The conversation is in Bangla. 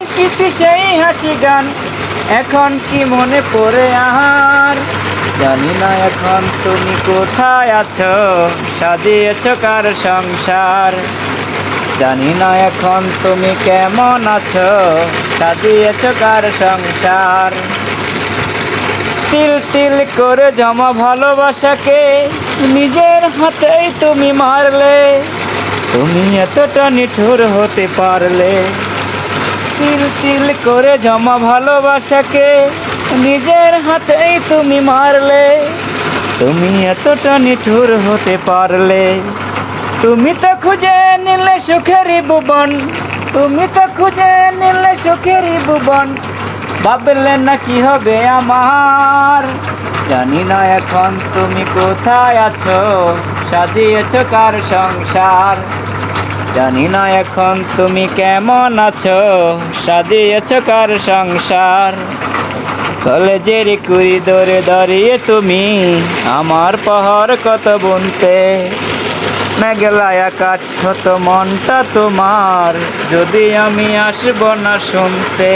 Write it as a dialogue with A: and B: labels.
A: স্মৃতি সেই হাসি গান? এখন কি মনে পড়ে আহার? জানি না এখন তুমি কোথায় আছো, সাজিয়েছ কার সংসার? জানি না এখন তুমি কেমন আছো, সাজিয়েছ কার সংসার? তিল তিল করে জমা ভালোবাসাকে নিজের হাতেই তুমি মারলে, তুমি এতটা নিঠুর হতে পারলে। তিল তিল করে জমা ভালোবাসাকে নিজের হাতেই তুমি মারলে। তুমি এতটা নিঠুর হতে পারলে। তুমি তো খুঁজে নিলে সুখেরই ভুবন তুমি তো খুঁজে নিলে সুখেরই ভুবন ভাবলে না কি হবে আমার? জানি না এখন তুমি কোথায় আছো, সাজিয়েছ কার সংসার? জানি না এখন তুমি কেমন আছো, সাজিয়েছ কার সংসার? কলেজের কুড়ি ধরে দাঁড়িয়ে তুমি আমার পাহাড় কত বুনতে? মেঘলা আকাশ হত মনটা তোমার, যদি আমি আসব না শুনতে।